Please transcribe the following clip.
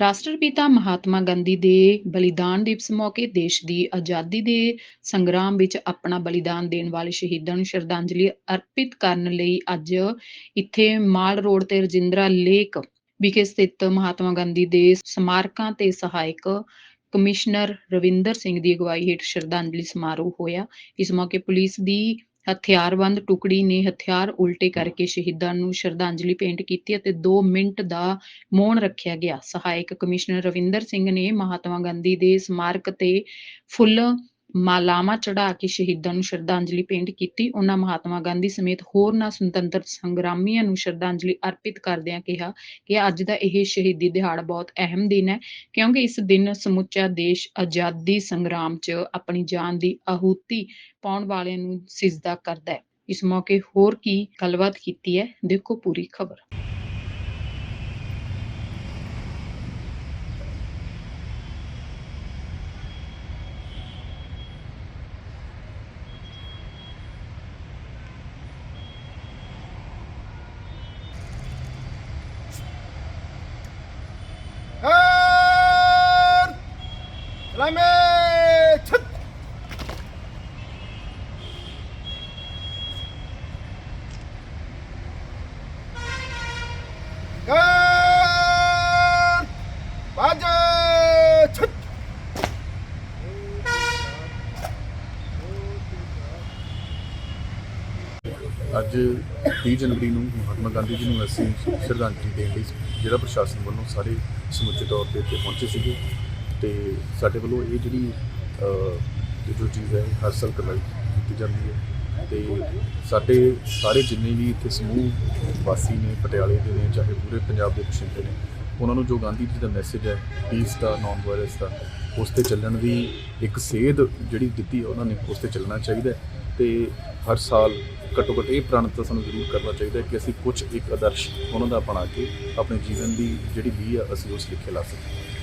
ਰਾਸ਼ਟਰਪਿਤਾ ਮਹਾਤਮਾ ਗਾਂਧੀ ਦੇ ਬਲੀਦਾਨ ਦਿਵਸ ਮੌਕੇ ਦੇਸ਼ ਦੀ ਆਜ਼ਾਦੀ ਦੇ ਸੰਗਰਾਮ ਵਿੱਚ ਆਪਣਾ ਬਲੀਦਾਨ ਦੇਣ ਵਾਲੇ ਸ਼ਹੀਦਾਂ ਨੂੰ ਸ਼ਰਧਾਂਜਲੀ ਅਰਪਿਤ ਕਰਨ ਲਈ ਅੱਜ ਇੱਥੇ ਮਾਲ ਰੋਡ ਤੇ ਰਜਿੰਦਰਾ ਲੇਕ ਵਿਖੇ ਸਥਿਤ ਮਹਾਤਮਾ ਗਾਂਧੀ ਦੇ ਸਮਾਰਕਾਂ ਤੇ ਸਹਾਇਕ ਕਮਿਸ਼ਨਰ ਰਵਿੰਦਰ ਸਿੰਘ ਦੀ ਅਗਵਾਈ ਹੇਠ ਸ਼ਰਧਾਂਜਲੀ ਸਮਾਰੋਹ ਹੋਇਆ। ਇਸ ਮੌਕੇ ਪੁਲਿਸ ਦੀ ਹਥਿਆਰਬੰਦ ਟੁਕੜੀ ਨੇ ਹਥਿਆਰ ਉਲਟੇ ਕਰਕੇ ਸ਼ਹੀਦਾਂ ਨੂੰ ਸ਼ਰਧਾਂਜਲੀ ਭੇਂਟ ਕੀਤੀ ਅਤੇ 2 ਮਿੰਟ ਦਾ ਮੌਨ ਰੱਖਿਆ ਗਿਆ। ਸਹਾਇਕ ਕਮਿਸ਼ਨਰ ਰਵਿੰਦਰ ਸਿੰਘ ਨੇ ਮਹਾਤਮਾ ਗਾਂਧੀ ਦੇ ਸਮਾਰਕ ਤੇ ਫੁੱਲ ਮਾਲਾਵਾਂ ਚੜਾ ਕੇ ਸ਼ਹੀਦਾਂ ਨੂੰ ਸ਼ਰਧਾਂਜਲੀ ਭੇਂਟ ਕੀਤੀ, ਉਹਨਾਂ ਮਹਾਤਮਾ ਗਾਂਧੀ ਸਮੇਤ ਹੋਰਨਾਂ ਸੁਤੰਤਰ ਸੰਗਰਾਮੀਆਂ ਨੂੰ ਸ਼ਰਧਾਂਜਲੀ ਅਰਪਿਤ ਕਰਦਿਆਂ ਕਿਹਾ ਕਿ ਅੱਜ ਦਾ ਇਹ ਸ਼ਹੀਦੀ ਦਿਹਾੜਾ ਬਹੁਤ ਅਹਿਮ ਦਿਨ ਹੈ, ਕਿਉਂਕਿ ਇਸ ਦਿਨ ਸਮੁੱਚਾ ਦੇਸ਼ ਆਜ਼ਾਦੀ ਸੰਗਰਾਮ 'ਚ ਆਪਣੀ ਜਾਨ ਦੀ ਆਹੂਤੀ ਪਾਉਣ ਵਾਲਿਆਂ ਨੂੰ ਸਿਜਦਾ ਕਰਦਾ ਹੈ। ਇਸ ਮੌਕੇ ਹੋਰ ਕੀ ਗੱਲਬਾਤ ਕੀਤੀ ਹੈ, ਦੇਖੋ ਪੂਰੀ ਖਬਰ। ਅੱਜ 30 ਜਨਵਰੀ ਨੂੰ ਮਹਾਤਮਾ ਗਾਂਧੀ ਜੀ ਨੂੰ ਅਸੀਂ ਸ਼ਰਧਾਂਜਲੀ ਦੇਣ ਲਈ ਜਿਹੜਾ ਪ੍ਰਸ਼ਾਸਨ ਵੱਲੋਂ ਸਾਰੇ ਸਮੁੱਚੇ ਤੌਰ ਤੇ ਇੱਥੇ ਪਹੁੰਚੇ ਸੀਗੇ। ਤੇ ਸਾਡੇ ਵੱਲੋਂ ਇਹ ਜਿਹੜੀ ਜੋ ਚੀਜ਼ ਹੈ, ਹਰ ਸਾਲ ਕਰਵਾਈ ਕੀਤੀ ਜਾਂਦੀ ਹੈ। ਤੇ ਸਾਡੇ ਸਾਰੇ ਜਿੰਨੇ ਵੀ ਇੱਥੇ ਸਮੂਹ ਵਾਸੀ ਨੇ, ਪਟਿਆਲੇ ਦੇ ਨੇ, ਚਾਹੇ ਪੂਰੇ ਪੰਜਾਬ ਦੇ ਬਸ਼ਿੰਦੇ ਨੇ, ਉਹਨਾਂ ਨੂੰ ਜੋ ਗਾਂਧੀ ਜੀ ਦਾ ਮੈਸੇਜ ਹੈ ਪੀਸ ਦਾ ਨਾਨ ਵਾਇਲੈਂਸ ਦਾ, ਉਸ ਤੇ ਚੱਲਣ ਦੀ ਇੱਕ ਸੇਧ ਜਿਹੜੀ ਦਿੱਤੀ ਹੈ ਉਹਨਾਂ ਨੇ, ਉਸ ਤੇ ਚੱਲਣਾ ਚਾਹੀਦਾ ਹੈ। ਤੇ ਹਰ ਸਾਲ ਘੱਟੋ ਘੱਟ ਇਹ ਪ੍ਰਣ ਤਾਂ ਸਾਨੂੰ ਜ਼ਰੂਰ ਕਰਨਾ ਚਾਹੀਦਾ ਕਿ ਅਸੀਂ ਕੁਝ ਇੱਕ ਆਦਰਸ਼ ਉਹਨਾਂ ਦਾ ਬਣਾ ਕੇ ਆਪਣੇ ਜੀਵਨ ਦੀ ਜਿਹੜੀ ਵੀ ਆ, ਅਸੀਂ ਉਸ ਲਿਖੇ ਲਾ ਸਕੀਏ।